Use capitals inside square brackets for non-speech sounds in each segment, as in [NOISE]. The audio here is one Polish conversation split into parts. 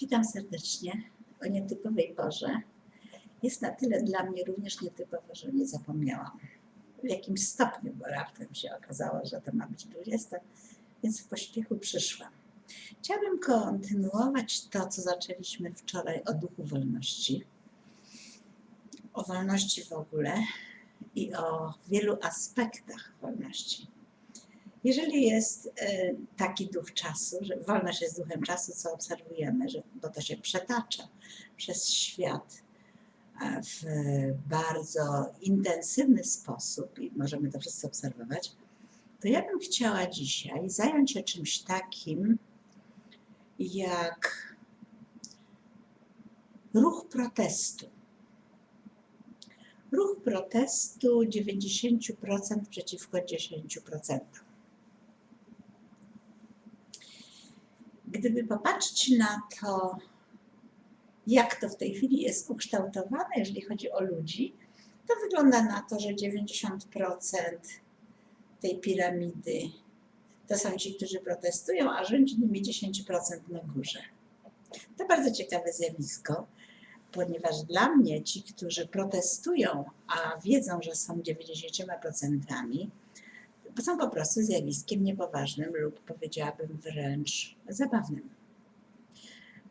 Witam serdecznie o nietypowej porze. Jest na tyle dla mnie również nietypowa, że nie zapomniałam. W jakimś stopniu, bo raptem się okazało, że to ma być 20, więc w pośpiechu przyszłam. Chciałabym kontynuować to, co zaczęliśmy wczoraj o duchu wolności. O wolności w ogóle i o wielu aspektach wolności. Jeżeli jest e, taki duch czasu, że wolność jest duchem czasu, co obserwujemy, że, bo to się przetacza przez świat w bardzo intensywny sposób i możemy to wszyscy obserwować, to ja bym chciała dzisiaj zająć się czymś takim jak ruch protestu. Ruch protestu 90% przeciwko 10%. Gdyby popatrzeć na to, jak to w tej chwili jest ukształtowane, jeżeli chodzi o ludzi, to wygląda na to, że 90% tej piramidy to są ci, którzy protestują, a rządzi nimi 10% na górze. To bardzo ciekawe zjawisko, ponieważ dla mnie ci, którzy protestują, a wiedzą, że są 90%, są po prostu zjawiskiem niepoważnym lub powiedziałabym wręcz zabawnym.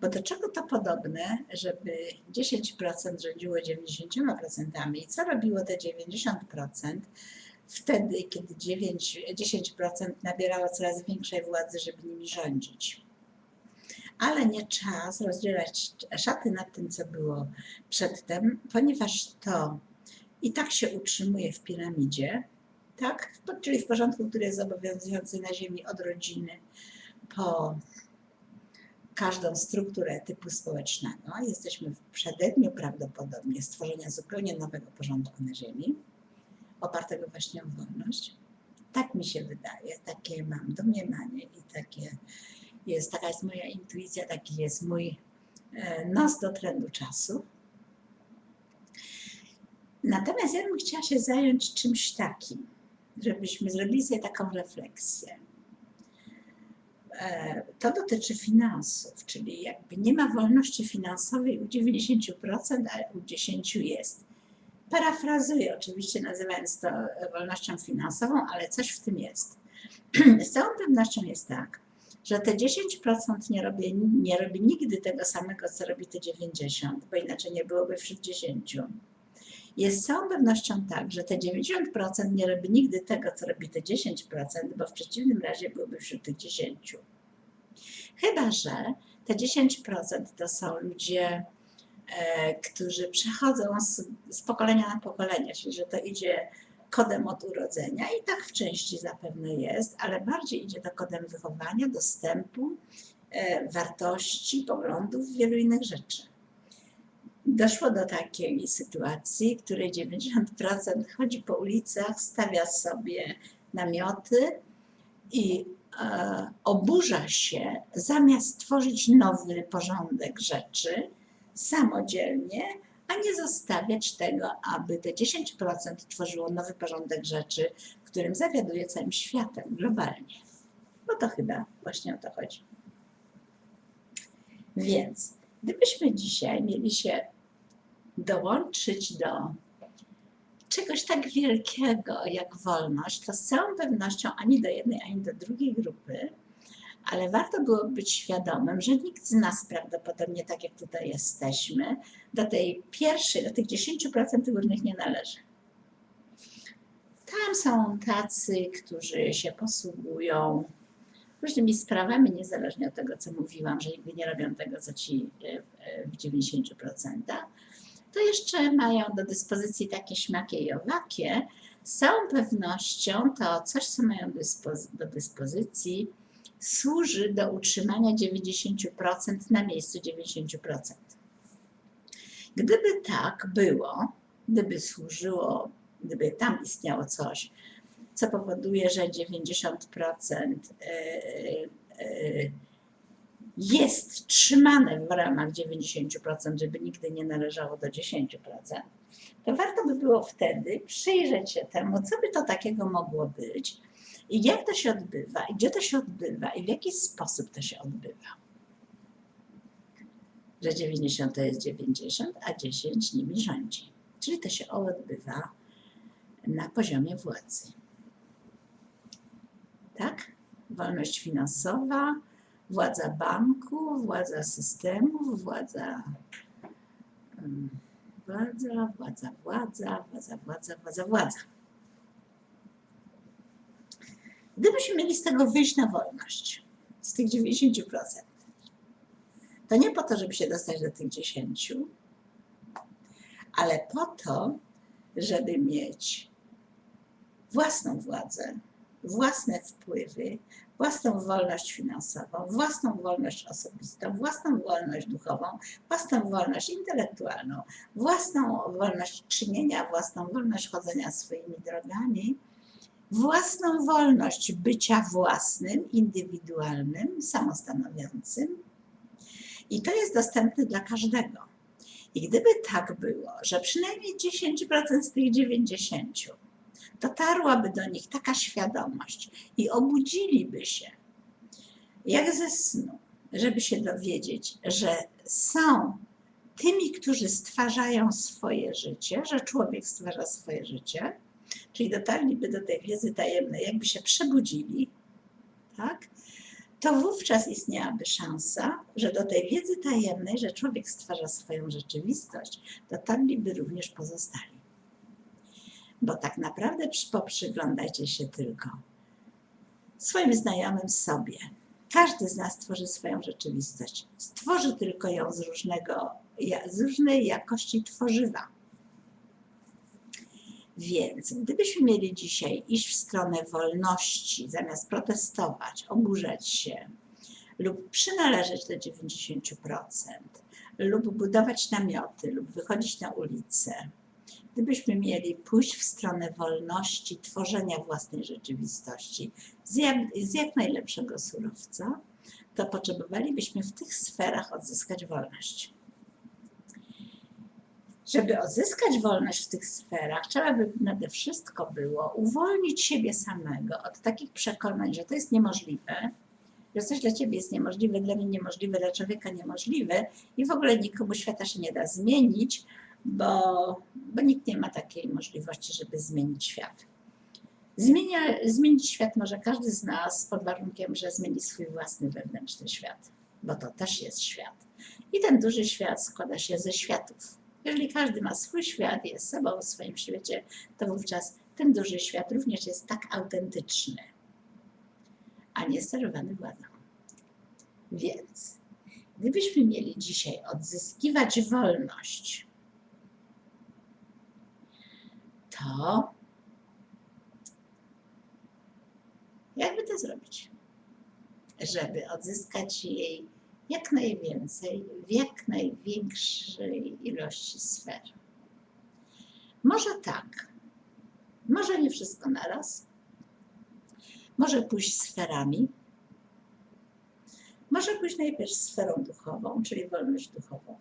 Bo do czego to podobne, żeby 10% rządziło 90% i co robiło te 90%? Wtedy, kiedy 9, 10% nabierało coraz większej władzy, żeby nimi rządzić. Ale nie czas rozdzielać szaty nad tym, co było przedtem, ponieważ to i tak się utrzymuje w piramidzie, tak? Czyli w porządku, który jest obowiązujący na Ziemi od rodziny po każdą strukturę typu społecznego. Jesteśmy w przededniu prawdopodobnie stworzenia zupełnie nowego porządku na Ziemi, opartego właśnie o wolność. Tak mi się wydaje, takie mam domniemanie i takie jest, taka jest moja intuicja, taki jest mój e, nos do trendu czasu. Natomiast ja bym chciała się zająć czymś takim, żebyśmy zrobili sobie taką refleksję. E, to dotyczy finansów, czyli jakby nie ma wolności finansowej u 90%, ale u 10% jest. Parafrazuję oczywiście, nazywając to wolnością finansową, ale coś w tym jest. [CLEARS THROAT] Z całą pewnością jest tak, że te 10% nie robi, nie robi nigdy tego samego, co robi te 90%, bo inaczej nie byłoby wśród 10%. Jest z całą pewnością tak, że te 90% nie robi nigdy tego, co robi te 10%, bo w przeciwnym razie byłby wśród tych 10%. Chyba, że te 10% to są ludzie, e, którzy przechodzą z, z pokolenia na pokolenie, czyli że to idzie kodem od urodzenia i tak w części zapewne jest, ale bardziej idzie to kodem wychowania, dostępu, e, wartości, poglądów, wielu innych rzeczy doszło do takiej sytuacji, w której 90% chodzi po ulicach, stawia sobie namioty i e, oburza się, zamiast tworzyć nowy porządek rzeczy samodzielnie, a nie zostawiać tego, aby te 10% tworzyło nowy porządek rzeczy, którym zawiaduje całym światem globalnie. Bo to chyba właśnie o to chodzi. Więc gdybyśmy dzisiaj mieli się dołączyć do czegoś tak wielkiego jak wolność, to z całą pewnością ani do jednej, ani do drugiej grupy, ale warto było być świadomym, że nikt z nas prawdopodobnie, tak jak tutaj jesteśmy, do tej pierwszej, do tych 10% górnych nie należy. Tam są tacy, którzy się posługują różnymi sprawami, niezależnie od tego, co mówiłam, że nigdy nie robią tego, co ci w 90% to jeszcze mają do dyspozycji takie śmakie i owakie. Z całą pewnością to coś, co mają do dyspozycji, służy do utrzymania 90% na miejscu 90%. Gdyby tak było, gdyby służyło, gdyby tam istniało coś, co powoduje, że 90% jest trzymane w ramach 90%, żeby nigdy nie należało do 10%, to warto by było wtedy przyjrzeć się temu, co by to takiego mogło być i jak to się odbywa, i gdzie to się odbywa, i w jaki sposób to się odbywa. że 90 to jest 90, a 10 nimi rządzi. Czyli to się odbywa na poziomie władzy. Tak? Wolność finansowa, władza banku, władza systemów, władza, władza, władza, władza, władza, władza, władza, władza. Gdybyśmy mieli z tego wyjść na wolność, z tych 90%, to nie po to, żeby się dostać do tych 10, ale po to, żeby mieć własną władzę, własne wpływy, własną wolność finansową, własną wolność osobistą, własną wolność duchową, własną wolność intelektualną, własną wolność czynienia, własną wolność chodzenia swoimi drogami, własną wolność bycia własnym, indywidualnym, samostanowiącym. I to jest dostępne dla każdego. I gdyby tak było, że przynajmniej 10% z tych 90 dotarłaby do nich taka świadomość i obudziliby się, jak ze snu, żeby się dowiedzieć, że są tymi, którzy stwarzają swoje życie, że człowiek stwarza swoje życie, czyli dotarliby do tej wiedzy tajemnej, jakby się przebudzili, tak? to wówczas istniałaby szansa, że do tej wiedzy tajemnej, że człowiek stwarza swoją rzeczywistość, dotarliby również pozostali. Bo tak naprawdę poprzyglądajcie się tylko swoim znajomym sobie. Każdy z nas tworzy swoją rzeczywistość. Stworzy tylko ją z, różnego, z różnej jakości tworzywa. Więc gdybyśmy mieli dzisiaj iść w stronę wolności, zamiast protestować, oburzać się lub przynależeć do 90%, lub budować namioty, lub wychodzić na ulicę, gdybyśmy mieli pójść w stronę wolności, tworzenia własnej rzeczywistości z jak, z jak najlepszego surowca, to potrzebowalibyśmy w tych sferach odzyskać wolność. Żeby odzyskać wolność w tych sferach, trzeba by nade wszystko było uwolnić siebie samego od takich przekonań, że to jest niemożliwe, że coś dla ciebie jest niemożliwe, dla mnie niemożliwe, dla człowieka niemożliwe i w ogóle nikomu świata się nie da zmienić, bo, bo nikt nie ma takiej możliwości, żeby zmienić świat. Zmienia, zmienić świat może każdy z nas pod warunkiem, że zmieni swój własny wewnętrzny świat, bo to też jest świat. I ten duży świat składa się ze światów. Jeżeli każdy ma swój świat, jest sobą w swoim świecie, to wówczas ten duży świat również jest tak autentyczny, a nie sterowany władzą. Więc gdybyśmy mieli dzisiaj odzyskiwać wolność, to jakby to zrobić? Żeby odzyskać jej jak najwięcej, w jak największej ilości sfer. Może tak, może nie wszystko naraz, może pójść sferami, może pójść najpierw sferą duchową, czyli wolność duchową.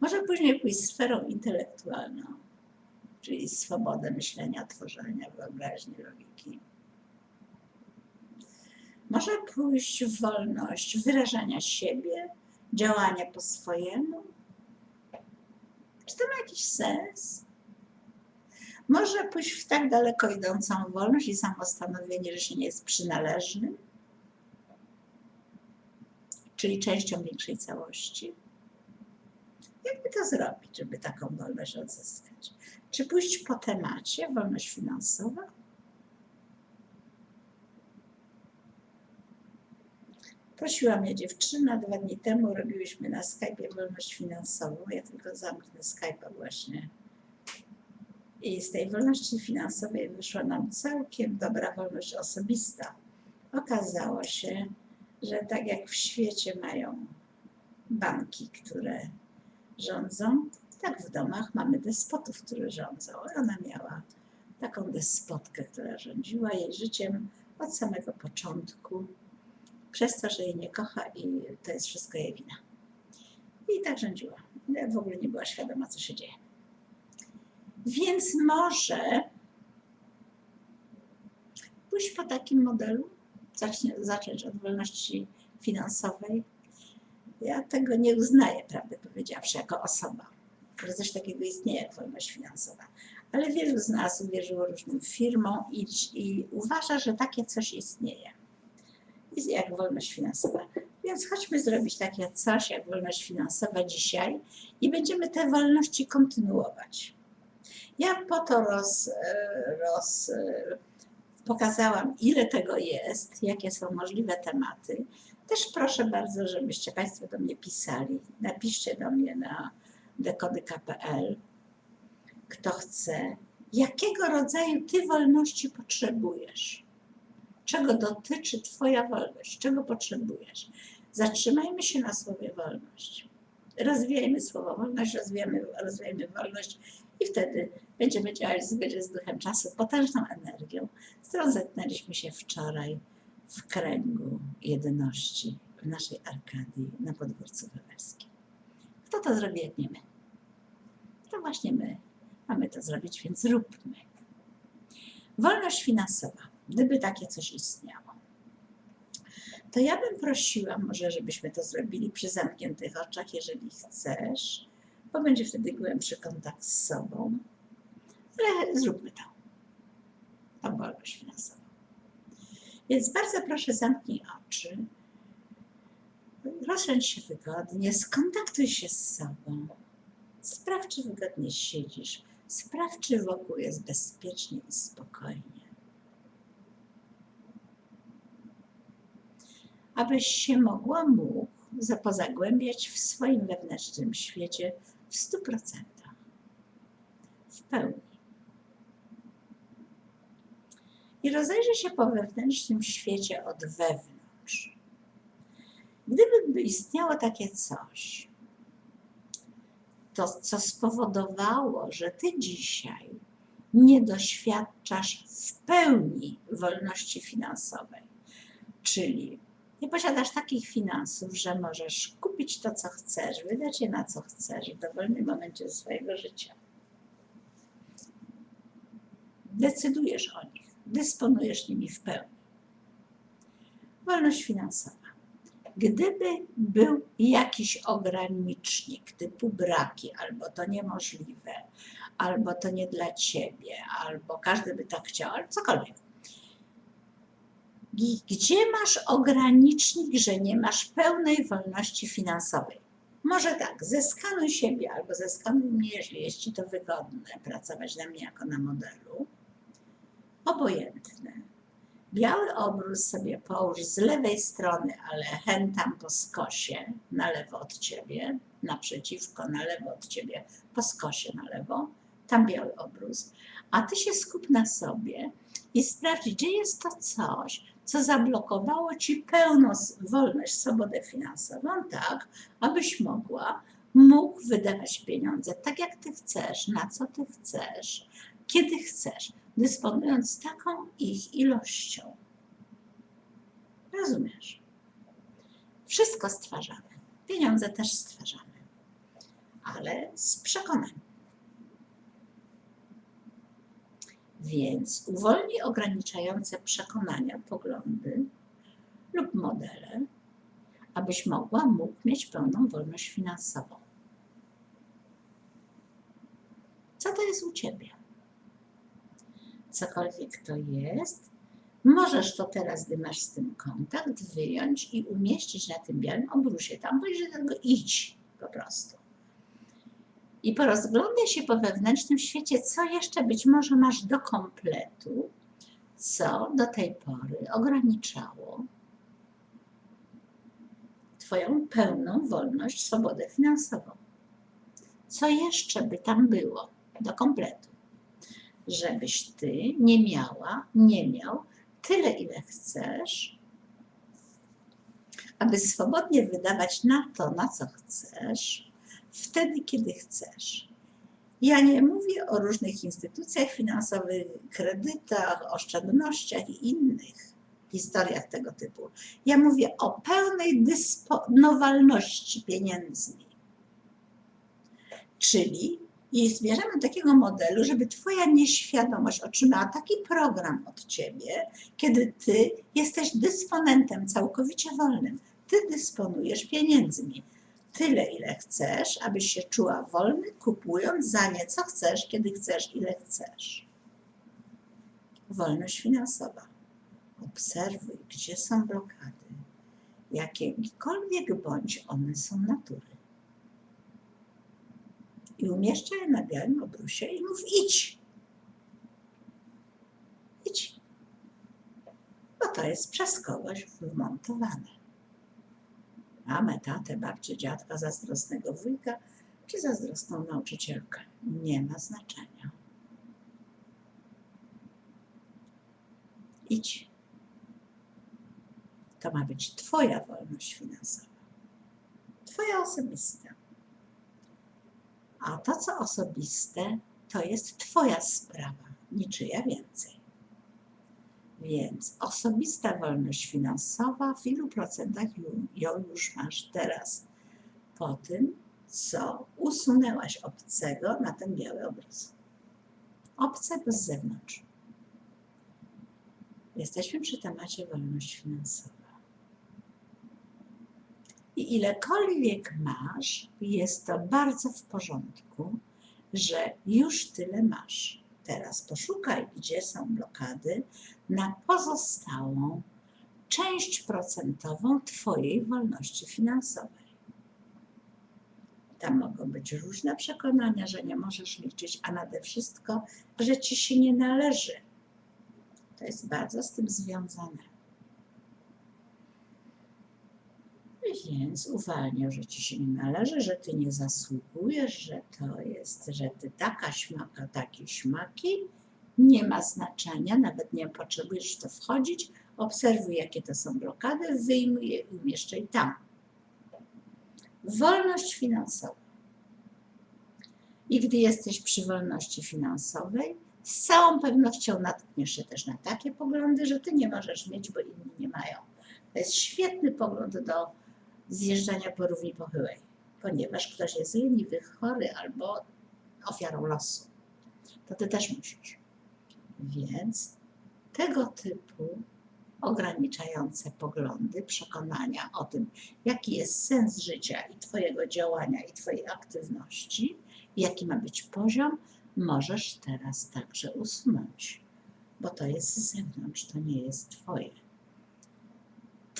Może później pójść sferą intelektualną, czyli swobodę myślenia, tworzenia, wyobraźni, logiki może pójść w wolność wyrażania siebie, działania po swojemu? Czy to ma jakiś sens? Może pójść w tak daleko idącą wolność i samostanowienie, że się nie jest przynależnym, czyli częścią większej całości. Jakby to zrobić, żeby taką wolność odzyskać? Czy pójść po temacie wolność finansowa? Prosiła mnie dziewczyna dwa dni temu, robiłyśmy na Skype'ie wolność finansową. Ja tylko zamknę Skype'a właśnie. I z tej wolności finansowej wyszła nam całkiem dobra wolność osobista. Okazało się, że tak jak w świecie mają banki, które rządzą, tak w domach mamy despotów, którzy rządzą. Ona miała taką despotkę, która rządziła jej życiem od samego początku przez to, że jej nie kocha i to jest wszystko jej wina. I tak rządziła. W ogóle nie była świadoma, co się dzieje. Więc może pójść po takim modelu, zacznie, zacząć od wolności finansowej, Ja tego nie uznaję, prawdę powiedziawszy, jako osoba, że coś takiego istnieje jak wolność finansowa. Ale wielu z nas uwierzyło różnym firmom i, i uważa, że takie coś istnieje. Jest jak wolność finansowa. Więc chodźmy zrobić takie coś jak wolność finansowa dzisiaj i będziemy te wolności kontynuować. Ja po to roz, roz, pokazałam, ile tego jest, jakie są możliwe tematy. Też proszę bardzo, żebyście Państwo do mnie pisali. Napiszcie do mnie na dekody.pl, kto chce, jakiego rodzaju Ty wolności potrzebujesz. Czego dotyczy Twoja wolność, czego potrzebujesz. Zatrzymajmy się na słowie wolność. Rozwijajmy słowo wolność, rozwijamy, rozwijajmy wolność i wtedy będziemy działać zgodnie z duchem czasu, potężną energią, z którą zetknęliśmy się wczoraj w kręgu jedności w naszej Arkadii na podwórcu Wawelskim. Kto to zrobi, jak nie my? To właśnie my mamy to zrobić, więc róbmy. Wolność finansowa, gdyby takie coś istniało, to ja bym prosiła, może żebyśmy to zrobili przy zamkniętych oczach, jeżeli chcesz, bo będzie wtedy głębszy kontakt z sobą. Ale zróbmy to. Tą wolność finansową. Więc bardzo proszę, zamknij oczy. Rozsiądź się wygodnie, skontaktuj się z sobą. Sprawdź, czy wygodnie siedzisz. Sprawdź, czy wokół jest bezpiecznie i spokojnie. Abyś się mogła, mógł zapozagłębiać w swoim wewnętrznym świecie w stu procentach, w pełni. I rozejrzyj się po wewnętrznym świecie od wewnątrz. Gdyby istniało takie coś, to co spowodowało, że ty dzisiaj nie doświadczasz w pełni wolności finansowej, czyli nie posiadasz takich finansów, że możesz kupić to, co chcesz, wydać je na co chcesz w dowolnym momencie swojego życia. Decydujesz o nich, dysponujesz nimi w pełni. Wolność finansowa. Gdyby był jakiś ogranicznik typu braki, albo to niemożliwe, albo to nie dla ciebie, albo każdy by tak chciał, albo cokolwiek, gdzie masz ogranicznik, że nie masz pełnej wolności finansowej? Może tak, zeskanuj siebie albo zeskanuj mnie, jeśli jest Ci to wygodne, pracować na mnie jako na modelu. Obojętne. Biały obrus sobie połóż z lewej strony, ale chętam po skosie, na lewo od Ciebie, naprzeciwko, na lewo od Ciebie, po skosie na lewo, tam biały obrus. A Ty się skup na sobie i sprawdź, gdzie jest to coś, co zablokowało ci pełną wolność, swobodę finansową, tak, abyś mogła, mógł wydawać pieniądze tak, jak ty chcesz, na co ty chcesz, kiedy chcesz, dysponując taką ich ilością. Rozumiesz? Wszystko stwarzamy. Pieniądze też stwarzamy, ale z przekonaniem. Więc uwolni ograniczające przekonania, poglądy lub modele, abyś mogła, mógł mieć pełną wolność finansową. Co to jest u Ciebie? Cokolwiek to jest, możesz to teraz, gdy masz z tym kontakt, wyjąć i umieścić na tym białym obrusie. Tam bliżej tego idź po prostu i porozglądaj się po wewnętrznym świecie, co jeszcze być może masz do kompletu, co do tej pory ograniczało Twoją pełną wolność, swobodę finansową. Co jeszcze by tam było do kompletu, żebyś Ty nie miała, nie miał tyle, ile chcesz, aby swobodnie wydawać na to, na co chcesz, wtedy, kiedy chcesz. Ja nie mówię o różnych instytucjach finansowych, kredytach, oszczędnościach i innych historiach tego typu. Ja mówię o pełnej dysponowalności pieniędzmi. Czyli i zmierzamy do takiego modelu, żeby Twoja nieświadomość otrzymała taki program od Ciebie, kiedy Ty jesteś dysponentem całkowicie wolnym, ty dysponujesz pieniędzmi. Tyle, ile chcesz, abyś się czuła wolny, kupując za nie, co chcesz, kiedy chcesz, ile chcesz. Wolność finansowa. Obserwuj, gdzie są blokady. Jakiekolwiek bądź one są natury. I umieszczaj je na białym obrusie i mów idź. Idź. Bo to jest przez kogoś wmontowane. Mamę, tatę, babcię, dziadka, zazdrosnego wujka czy zazdrosną nauczycielkę. Nie ma znaczenia. Idź. To ma być Twoja wolność finansowa. Twoja osobista. A to, co osobiste, to jest Twoja sprawa, niczyja więcej. Więc osobista wolność finansowa, w ilu procentach ją już masz teraz? Po tym, co usunęłaś obcego na ten biały obraz. Obcego z zewnątrz. Jesteśmy przy temacie wolność finansowa. I ilekolwiek masz, jest to bardzo w porządku, że już tyle masz. Teraz poszukaj, gdzie są blokady na pozostałą część procentową Twojej wolności finansowej. Tam mogą być różne przekonania, że nie możesz liczyć, a nade wszystko, że Ci się nie należy. To jest bardzo z tym związane. Więc uwalniał, że ci się nie należy, że ty nie zasługujesz, że to jest, że ty taka śmaka, takie śmaki. Nie ma znaczenia, nawet nie potrzebujesz w to wchodzić. Obserwuj, jakie to są blokady, wyjmuj je i umieszczaj tam. Wolność finansowa. I gdy jesteś przy wolności finansowej, z całą pewnością natkniesz się też na takie poglądy, że ty nie możesz mieć, bo inni nie mają. To jest świetny pogląd do zjeżdżania po równi pochyłej, ponieważ ktoś jest leniwy, chory albo ofiarą losu. To ty też musisz. Więc tego typu ograniczające poglądy, przekonania o tym, jaki jest sens życia i Twojego działania i Twojej aktywności, jaki ma być poziom, możesz teraz także usunąć, bo to jest z zewnątrz, to nie jest Twoje.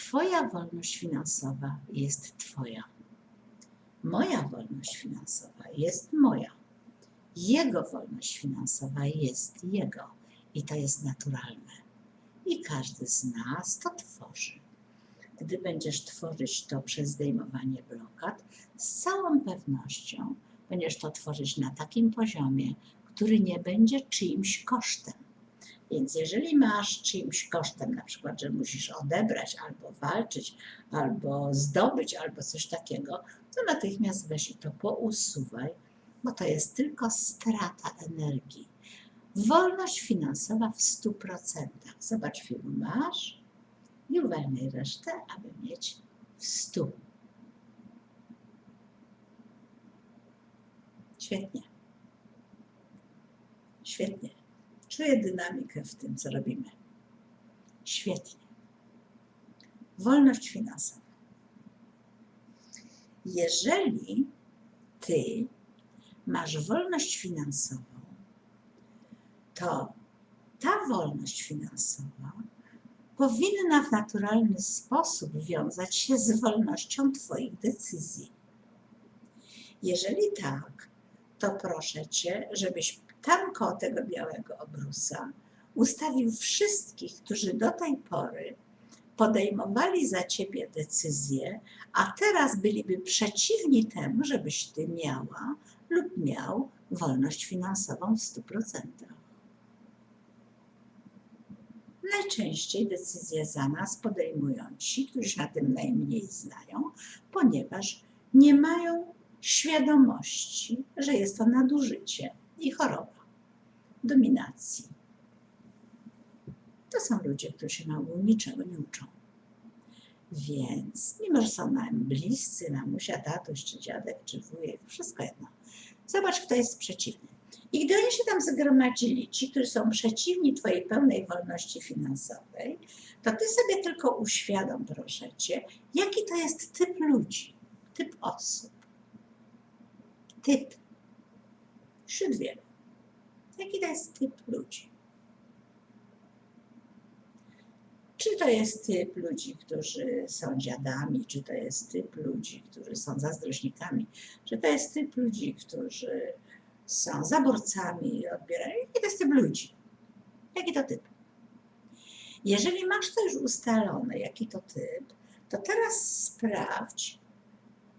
Twoja wolność finansowa jest Twoja. Moja wolność finansowa jest moja. Jego wolność finansowa jest Jego. I to jest naturalne. I każdy z nas to tworzy. Gdy będziesz tworzyć to przez zdejmowanie blokad, z całą pewnością będziesz to tworzyć na takim poziomie, który nie będzie czyimś kosztem. Więc jeżeli masz czyimś kosztem, na przykład, że musisz odebrać albo walczyć, albo zdobyć, albo coś takiego, to natychmiast weź i to pousuwaj, bo to jest tylko strata energii. Wolność finansowa w 100%. Zobacz, ilu masz i uwalniaj resztę, aby mieć w 100. Świetnie. Świetnie. Czuję dynamikę w tym, co robimy. Świetnie. Wolność finansowa. Jeżeli ty masz wolność finansową, to ta wolność finansowa powinna w naturalny sposób wiązać się z wolnością Twoich decyzji. Jeżeli tak, to proszę Cię, żebyś tam koło tego białego obrusa ustawił wszystkich, którzy do tej pory podejmowali za ciebie decyzje, a teraz byliby przeciwni temu, żebyś ty miała lub miał wolność finansową w 100%. Najczęściej decyzje za nas podejmują ci, którzy się na tym najmniej znają, ponieważ nie mają świadomości, że jest to nadużycie i choroba dominacji. To są ludzie, którzy się na ogół niczego nie uczą. Więc, mimo że są nam bliscy, mamusia, tatuś, czy dziadek, czy wujek, wszystko jedno. Zobacz, kto jest przeciwny. I gdy oni się tam zgromadzili, ci, którzy są przeciwni Twojej pełnej wolności finansowej, to ty sobie tylko uświadom, proszę cię, jaki to jest typ ludzi, typ osób. Typ. Wśród wielu. Jaki to jest typ ludzi? Czy to jest typ ludzi, którzy są dziadami, czy to jest typ ludzi, którzy są zazdrośnikami, czy to jest typ ludzi, którzy są zaborcami i odbierają. Jaki to jest typ ludzi? Jaki to typ? Jeżeli masz to już ustalone, jaki to typ, to teraz sprawdź,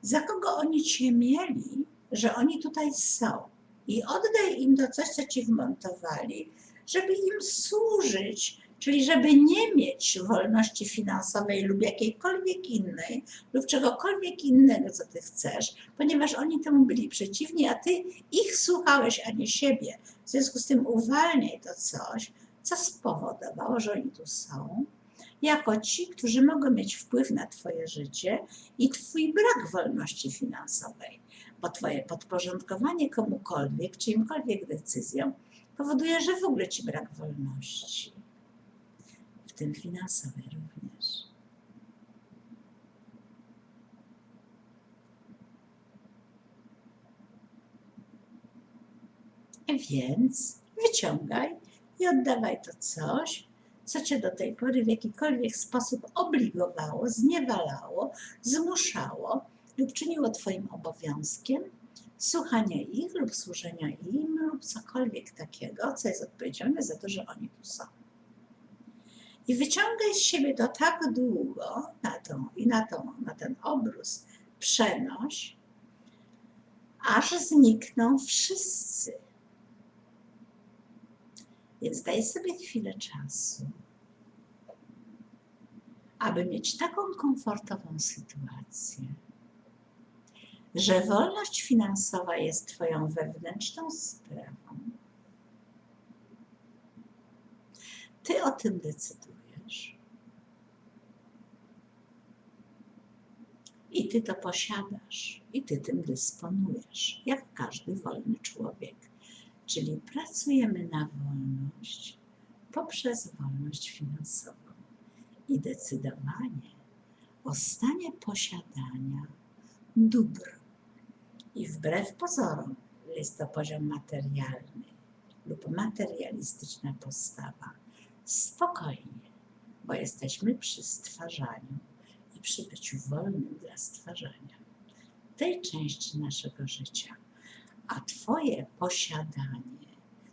za kogo oni cię mieli, że oni tutaj są. I oddaj im to coś, co ci wmontowali, żeby im służyć, czyli żeby nie mieć wolności finansowej lub jakiejkolwiek innej, lub czegokolwiek innego, co ty chcesz, ponieważ oni temu byli przeciwni, a ty ich słuchałeś, a nie siebie. W związku z tym uwalniaj to coś, co spowodowało, że oni tu są, jako ci, którzy mogą mieć wpływ na Twoje życie i Twój brak wolności finansowej, bo Twoje podporządkowanie komukolwiek, czyimkolwiek decyzjom powoduje, że w ogóle Ci brak wolności, w tym finansowej również. Więc wyciągaj i oddawaj to coś, co cię do tej pory w jakikolwiek sposób obligowało, zniewalało, zmuszało lub czyniło twoim obowiązkiem słuchania ich lub służenia im lub cokolwiek takiego, co jest odpowiedzialne za to, że oni tu są. I wyciągaj z siebie to tak długo na tą, i na, tą, na ten obrus przenoś, aż znikną wszyscy więc daj sobie chwilę czasu, aby mieć taką komfortową sytuację, że wolność finansowa jest Twoją wewnętrzną sprawą. Ty o tym decydujesz. I ty to posiadasz, i ty tym dysponujesz, jak każdy wolny człowiek. Czyli pracujemy na wolność poprzez wolność finansową i decydowanie o stanie posiadania dóbr. I wbrew pozorom jest to poziom materialny lub materialistyczna postawa. Spokojnie, bo jesteśmy przy stwarzaniu i przy byciu wolnym dla stwarzania tej części naszego życia a Twoje posiadanie,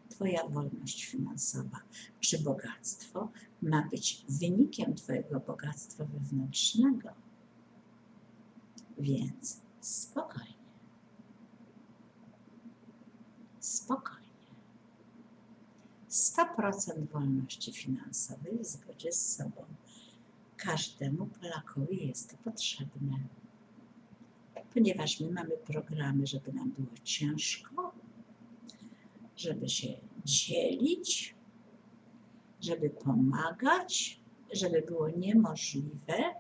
Twoja wolność finansowa czy bogactwo ma być wynikiem Twojego bogactwa wewnętrznego. Więc spokojnie. Spokojnie. 100% wolności finansowej w zgodzie z sobą. Każdemu Polakowi jest to potrzebne ponieważ my mamy programy, żeby nam było ciężko, żeby się dzielić, żeby pomagać, żeby było niemożliwe.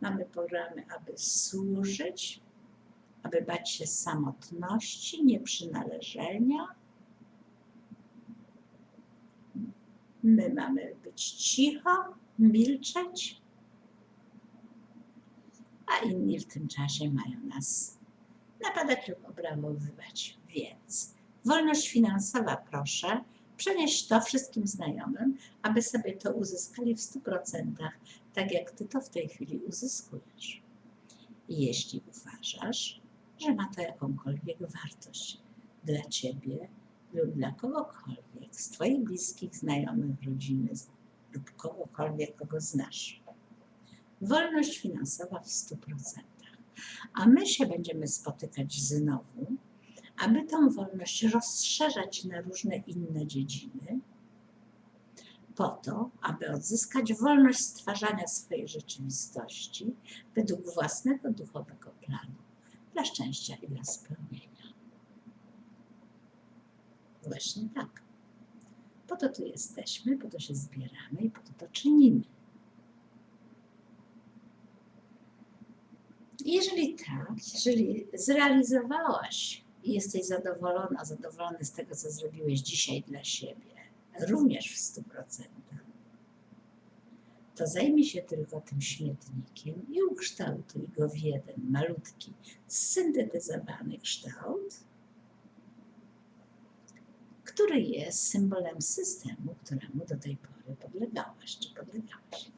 Mamy programy, aby służyć, aby bać się samotności, nieprzynależenia. My mamy być cicho, milczeć, a inni w tym czasie mają nas napadać lub obramowywać. Więc wolność finansowa, proszę, przenieść to wszystkim znajomym, aby sobie to uzyskali w 100%, tak jak ty to w tej chwili uzyskujesz. I jeśli uważasz, że ma to jakąkolwiek wartość dla ciebie lub dla kogokolwiek z twoich bliskich, znajomych, rodziny lub kogokolwiek, kogo znasz, wolność finansowa w 100%. A my się będziemy spotykać znowu, aby tą wolność rozszerzać na różne inne dziedziny, po to, aby odzyskać wolność stwarzania swojej rzeczywistości według własnego duchowego planu dla szczęścia i dla spełnienia. Właśnie tak. Po to tu jesteśmy, po to się zbieramy i po to to czynimy. Jeżeli tak, jeżeli zrealizowałaś i jesteś zadowolona, zadowolony z tego, co zrobiłeś dzisiaj dla siebie, również w 100%, to zajmij się tylko tym śmietnikiem i ukształtuj go w jeden malutki, syntetyzowany kształt, który jest symbolem systemu, któremu do tej pory podlegałaś czy podlegałeś.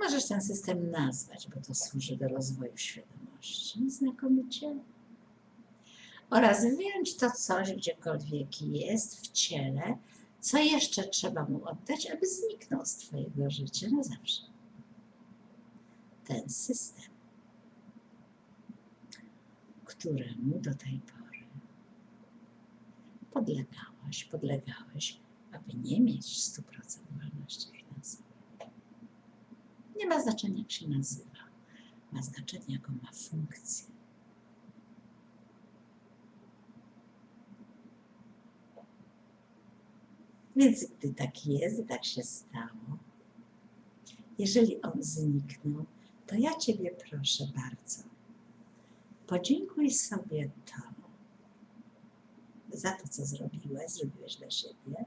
Możesz ten system nazwać, bo to służy do rozwoju świadomości znakomicie. Oraz wyjąć to coś, gdziekolwiek jest w ciele, co jeszcze trzeba mu oddać, aby zniknął z Twojego życia na zawsze. Ten system, któremu do tej pory podlegałaś, podlegałeś, aby nie mieć 100% wolności finansowej. Nie ma znaczenia, jak się nazywa. Ma znaczenie, jaką ma funkcję. Więc gdy tak jest, tak się stało, jeżeli on zniknął, to ja Ciebie proszę bardzo, podziękuj sobie to za to, co zrobiłeś, zrobiłeś dla siebie.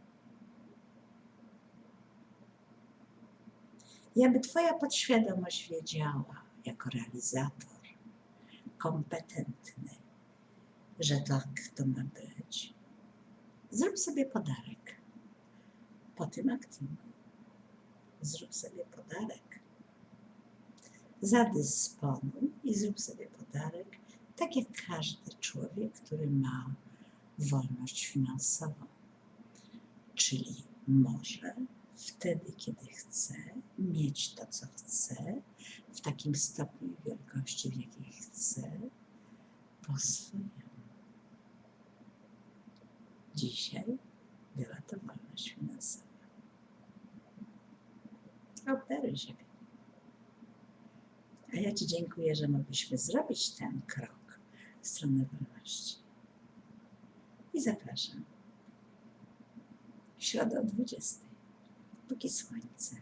I aby Twoja podświadomość wiedziała, jako realizator, kompetentny, że tak to ma być. Zrób sobie podarek po tym aktingu. Zrób sobie podarek. Zadysponuj i zrób sobie podarek, tak jak każdy człowiek, który ma wolność finansową. Czyli może wtedy, kiedy chce, mieć to, co chce, w takim stopniu i wielkości, w jakiej chce, po swojemu. Dzisiaj była to wolność finansowa. Operuj siebie. A ja Ci dziękuję, że mogliśmy zrobić ten krok w stronę wolności. I zapraszam. W środę o 20, póki słońce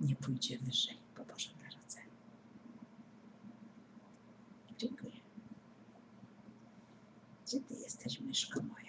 nie pójdzie wyżej po Bożym Narodzeniu. Dziękuję. Gdzie Ty jesteś, myszko moja?